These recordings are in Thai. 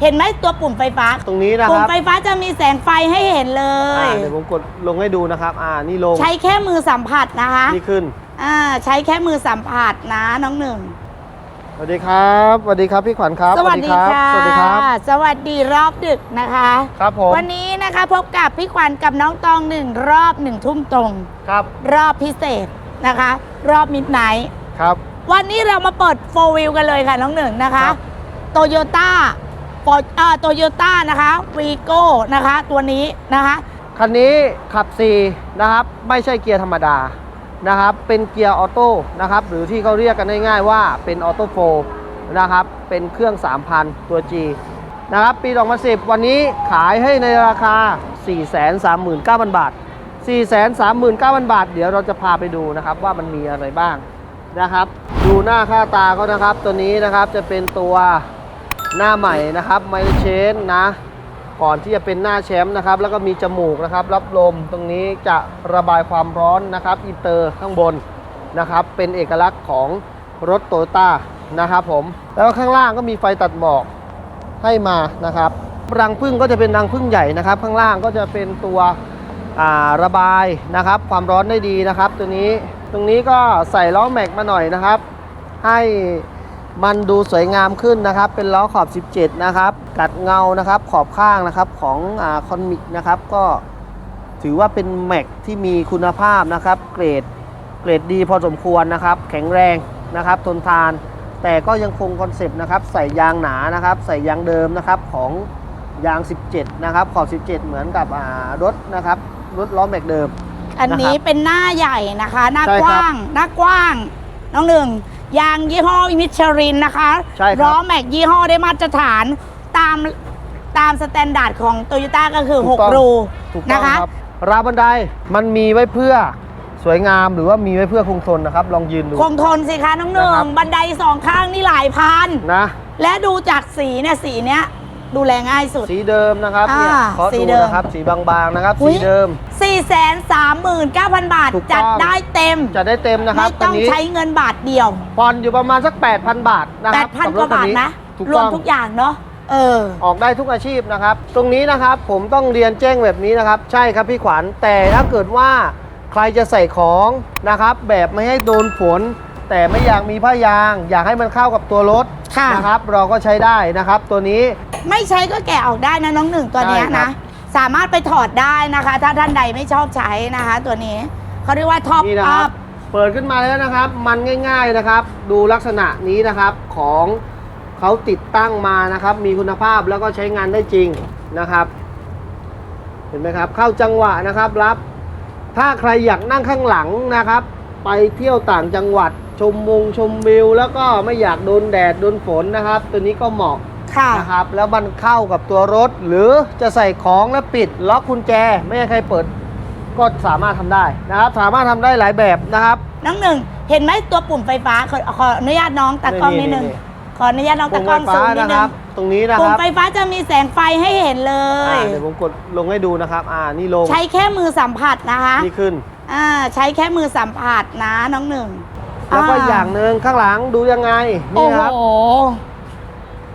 เห็นไหมตัวปุ่มไฟฟ้า ตรงนี้นะคปุ่มรับไฟฟ้าจะมีแสงไฟให้เห็นเลยอ่าเดี๋ยวผมกดลงให้ดูนะครับ อ่านี่ลงใช้แค่มือสัมผัสนะคะนี่ขึ้นอ่าใช้แค่มือสัมผัสนะน้องหนึ่ง สวัสดีครับสวัสดีครับพี่ขวัญครับสวัสดีค่ะ สวัสดีครับ สวัสดีรอบดึกนะคะ ครับผมวันนี้นะคะพบกับพี่ขวัญกับน้องตองหนึ่งรอบหนึ่งทุ่มตรง ครับรอบพิเศษนะคะ รอบมิดไนท์ครับ วันนี้เรามาเปิดโฟวิลกันเลยค่ะน้องหนึ่งนะครัคะบ โตโยต้าฟอร์อ่าโตโยต้านะคะวีโก้นะคะตัวนี้นะคะคันนี้ขับ 4 นะครับ ไม่ใช่เกียร์ธรรมดานะครับ เป็นเกียร์ออโต้นะครับ หรือที่เขาเรียกกันง่ายๆว่าเป็นออโต้โฟนะครับ เป็นเครื่อง 3,000 ตัว G นะครับ ปี 2010 วันนี้ขายให้ในราคา 439,000 บาท 439,000 บาท เดี๋ยวเราจะพาไปดูนะครับว่ามันมีอะไรบ้างนะครับ ดูหน้าค่าตาเขานะครับ ตัวนี้นะครับจะเป็นตัว หน้าใหม่นะครับไมเชนนะ ก่อนที่จะเป็นหน้าแชมป์นะครับ แล้วก็มีจมูกนะครับ รับลมตรงนี้จะระบายความร้อนนะครับอินเตอร์ข้างบนนะครับ เป็นเอกลักษณ์ของรถโตโยต้านะครับผมแล้วข้างล่างก็มีไฟตัดหมอกให้มานะครับรังพึ่งก็จะเป็นรังพึ่งใหญ่นะครับ ข้างล่างก็จะเป็นตัวอ่าระบายนะครับ ความร้อนได้ดีนะครับ ตัวนี้ตรงนี้ก็ใส่ล้อแม็กมาหน่อยนะครับ ให้ มันดูสวยงามขึ้นนะครับ เป็นล้อขอบ 17 นะครับ กัดเงานะครับ ขอบข้างนะครับของคอนมิกนะครับ ก็ถือว่าเป็นแม็กที่มีคุณภาพนะครับ เกรดเกรดดีพอสมควรนะครับ แข็งแรงนะครับ ทนทาน แต่ก็ยังคงคอนเซปต์นะครับ ใส่ยางหนานะครับ ใส่ยางเดิมนะครับของยาง 17 นะครับ ขอบ 17 เหมือนกับอ่ารถนะครับ รถล้อแม็กเดิม อันนี้นะครับเป็นหน้าใหญ่นะคะ หน้าใช่กครับว้าง หน้ากว้าง น้องหนึ่งยางยี่ห้อมิชลินนะคะใช่ครับ ล้อแม็กยี่ห้อได้มาตรฐานตามตามสแตนดาร์ดของโตโยต้าก็คือ ถูกต้อง6 รูถูกต้องนะคะ ครับราวบันไดมันมีไว้เพื่อสวยงามหรือว่ามีไว้เพื่อคงทนนะครับ ลองยืนดู คงทนสิคะน้องหนึ่นะครังบบันไดสองข้างนี่หลายพัน นะ และดูจากสีเนี่ยสีเนี้ย ดูแลง่ายสุด สีเดิมนะครับอ่าเนี่ยขอสีดูเดิม นะครับสีบางๆนะครับ อุ๊สียเดิม 4 3 9 0 0 0 บาท ถูกต้อง จัดได้เต็ม จะได้เต็มนะครัไม่บต้องนนี้ใช้เงินบาทเดียว ผ่อนอยู่ประมาณสัก 8,000 บาทนะครับ8,000กว่าบาทนะ ถูกรวต้มองทุกอย่างเนาะเออ ออกได้ทุกอาชีพนะครับ ตรงนี้นะครับผมต้องเรียนแจ้งแบบนี้นะครับ ใช่ครับพี่ขวัญแต่ถ้าเกิดว่าใครจะใส่ของนะครับ แบบไม่ให้โดนฝนแต่ไม่อยากมีผ้ายาง อยากให้มันเข้ากับตัวรถ ค่ะ นะครับ เราก็ใช้ได้นะครับ ตัวนี้ ไม่ใช้ก็แกะออกได้นะน้องหนึ่งตัวเนี้ยใช่ครันะ บ สามารถไปถอดได้นะคะ ถ้าท่านใดไม่ชอบใช้นะคะ ตัวนี้เขาเรียกว่าท็อปนี่นะคอัรับ พ เปิดขึ้นมาแล้วนะครับ มันง่ายๆนะครับ ดูลักษณะนี้นะครับของเขาติดตั้งมานะครับ มีคุณภาพแล้วก็ใช้งานได้จริงนะครับ เห็นไหมครับ เข้าจังหวะนะครับรับ ถ้าใครอยากนั่งข้างหลังนะครับ ไปเที่ยวต่างจังหวัด ชมมงชมวิว แล้วก็ไม่อยากโดนแดดโดนฝนนะครับ ตัวนี้ก็เหมาะค่ะ นะครับแล้วมันเข้ากับตัวรถ หรือจะใส่ของแล้วปิดล็อกกุญแจ ไม่ให้ใครเปิด ก็สามารถทำได้นะครับ สามารถทำได้หลายแบบนะครับ น้องหนึ่ง เห็นไหมตัวปุ่มไฟฟ้าขอขออนุญาตน้องตากล้องนิดนึง นี่ ขออนุญาตน้องปุ่ตามกล้องไฟซูฟ้ามนิดนะนึครัง บ ตรงนี้นะปุ่คมรับไฟฟ้าจะมีแสงไฟให้เห็นเลยอ่าเดี๋ยวผมกดลงให้ดูนะครับ อ่านี่ลงใช้แค่มือสัมผัสนะคะ นี่ขึ้น อ่า ใช้แค่มือสัมผัสนะน้องหนึ่ง แล้วก็อย่างหนึ่งข้างหลังดูยังไงโอ้นี่โหครับ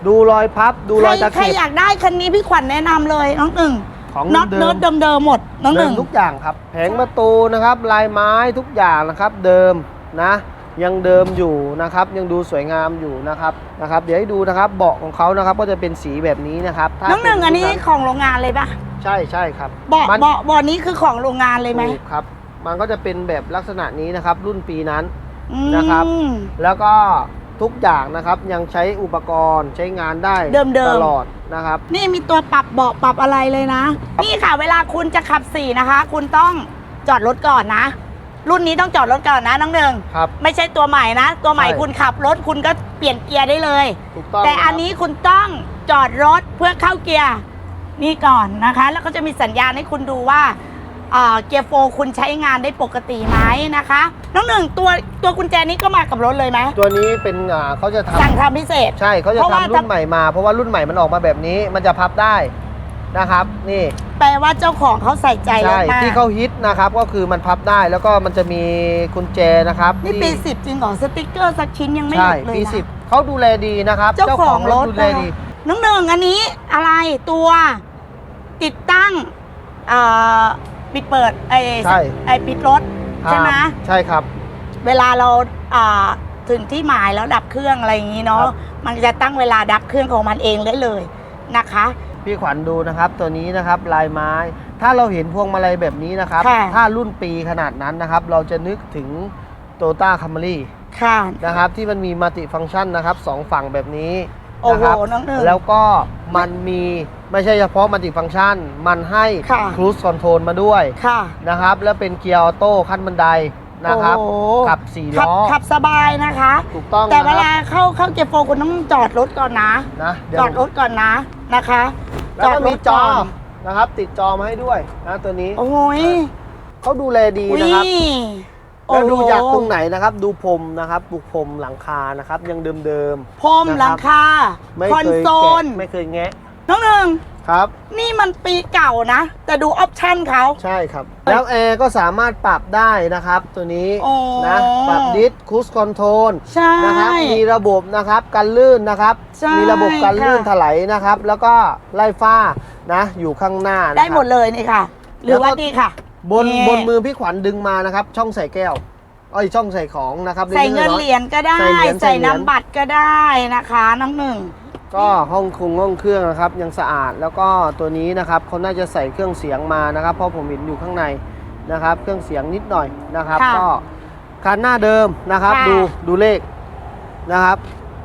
ดูรอยพับดูรอยตะใครเข็บ อยากได้คันนี้พี่ขวัญแนะนำเลยน้องหนึ่งของน็อตเดิเนิร์มดเดิมๆหมดน้องหเดินึ่มงทุกอย่างครับ แผงประตูนะครับ ลายไม้ทุกอย่างนะครับเดิมนะ ยังเดิมอยู่นะครับ ยังดูสวยงามอยู่นะครับนะครับ เดี๋ยวให้ดูนะครับเบาะของเขานะครับก็จะเป็นสีแบบนี้นะครับถ้าน้องหนึ่งเป็อันนี้รุ่ของโรงงานเลยปะใช่ใช่ครับเบาะมันเบาะเบาะนี้คือของโรงงานเลยไหม ถูกครับ มันก็จะเป็นแบบลักษณะนี้นะครับ รุ่นปีนั้น อืมนะครับ แล้วก็ทุกอย่างนะครับยังใช้อุปกรณ์ใช้งานได้เดิมๆ ตลอดนะครับ นี่มีตัวปรับเบาะปรับอะไรเลยนะ นี่ค่ะ เวลาคุณจะขับสี่นะคะ คุณต้องจอดรถก่อนนะ รุ่นนี้ต้องจอดรถก่อนนะน้องหนึ่งครับ ไม่ใช่ตัวใหม่นะ ตัวใหม่ใช่ คุณขับรถคุณก็เปลี่ยนเกียร์ได้เลย ถูกต้องแต่อันครับนี้คุณต้องจอดรถเพื่อเข้าเกียร์นี่ก่อนนะคะ แล้วก็จะมีสัญญาณให้คุณดูว่า เอ่อเกียร์โฟร์คุณใช้งานได้ปกติไหมนะคะ น้องหนึ่งตัวตัวกุญแจนี้ก็มากับรถเลยไหมตัวนี้เป็นอ่าเขาจะทำสั่งทำพิเศษ ใช่เขาจะเพราะว่าทำรุ่นใหม่มา เพราะว่ารุ่นใหม่มันออกมาแบบนี้ มันจะพับได้นะครับ นี่แปลว่าเจ้าของเขาใส่ใจรใช่ถมากที่เขาฮิตนะครับก็คือมันพับได้แล้วก็มันจะมีกุญแจนะครับนี่ปีที่10จริงเหรอสติกเกอร์สักชิ้นยังไม่หใช่ลุดเลยปีนะสิบเขาดูแลดีนะครับเจ้าของรถดูแลดีนน้องหนึ่งอันนี้อะไรตัวติดตั้งเอ่อ ปิดเปิดไอ้ใช่ ไอ้ปิดรถ ใช่ไหมครับใช่ครับ เวลาเราอ่าถึงที่หมายแล้วดับเครื่องอะไรอย่างนี้เนาะครับ มันจะตั้งเวลาดับเครื่องของมันเองได้เลยนะคะ พี่ขวัญดูนะครับตัวนี้นะครับลายไม้ ถ้าเราเห็นพวงมาลัยแบบนี้นะครับ ค่ะ ถ้ารุ่นปีขนาดนั้นนะครับ เราจะนึกถึงโตต้าคัมรี่ค่ะ นะครับที่มันมีมัลติฟังก์ชันนะครับสองฝั่งแบบนี้ โอ้โหนะครับ น้องหนึ่ง แล้วก็มันมีไม่ใช่เฉพาะมัลติฟังก์ชัน มันให้ค่ะ ครู e คอนโทรลมาด้วยค่ะ นะครับ แล้วเป็นเกียร์ออโต้ขั้นบันไดนะครับ โอ้โห ขับสี่ขับล้อ ขับสบายนะคะ ถูกต้องแต่นะเวคลารับเข้าเข้าเกียร์โฟร์คุณต้องจอดรถก่อนนะ นะเดี๋ยวจอดรถก่อนนะนะคะ แล้วก็มีจอก่อนนะครับ ติดจอมาให้ด้วยนะตัวนี้โอ้ยเขาดูแลดีอุ้ยนะครับโอ้ แล้วโหดูจากตรงไหนนะครับ ดูพรมนะครับดูพรมหลังคานะครับ ยังเดิมพรมนะครับหลังคาๆไม่คอนเคยโซแกะลไม่เคยแงะน้องหนึ่งครับ นี่มันปีเก่านะ แต่ดูออปชั่นเขา ใช่ครับ แล้วแอร์ก็สามารถปรับได้นะครับ ตัวนี้โอ้นะปรับดิสคูสคอนโทรลใช่ นะครับมีระบบนะครับกันลื่นนะครับ ใช่มีระบบกันลื่นค่ะ ถลายนะครับ แล้วก็ไล่ฟ้านะ อยู่ข้างหน้านะครับได้หมดเลยนี่ค่ะ หรือว่าดีค่ะ บนนี่บนมือพี่ขวัญดึงมานะครับ ช่องใส่แก้วเอ้ยช่องใส่ของนะครับใส่เงินล็กๆเหรียญก็ได้ ใส่เหรียญใส่ใส่เหรียญน้ำบัตรก็ได้นะคะน้องหนึ่งก็ห้องคุงห้องเครื่องนะครับ ยังสะอาดแล้วก็ตัวนี้นะครับเขาน่าจะใส่เครื่องเสียงมานะครับ เพราะผมเห็นอยู่ข้างในนะครับ เครื่องเสียงนิดหน่อยนะครับค่ะก็คันหน้าเดิมนะครับค่ะดูดูเลขนะครับ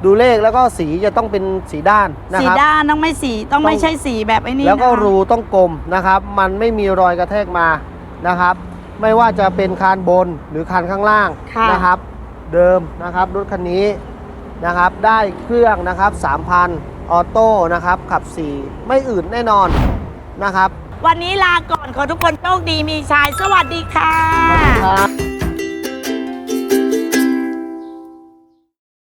ดูเลขแล้วก็สีจะต้องเป็นสีด้านนะสีครับด้านต้องไม่สีต้องไม่ใช่สีแบบไอ้นี่แล้วก็นะคะรูต้องกลมนะครับ มันไม่มีรอยกระแทกมา นะครับ ไม่ว่าจะเป็นคานบนหรือคานข้างล่างค่ะนะครับ เดิมนะครับรถคันนี้นะครับ ได้เครื่องนะครับ3,000 ออโต้นะครับ ขับ 4 ไม่อื่นแน่นอนนะครับวันนี้ลาก่อนขอทุกคนโชคดีมีชายสวัสดีค่ะ ครับ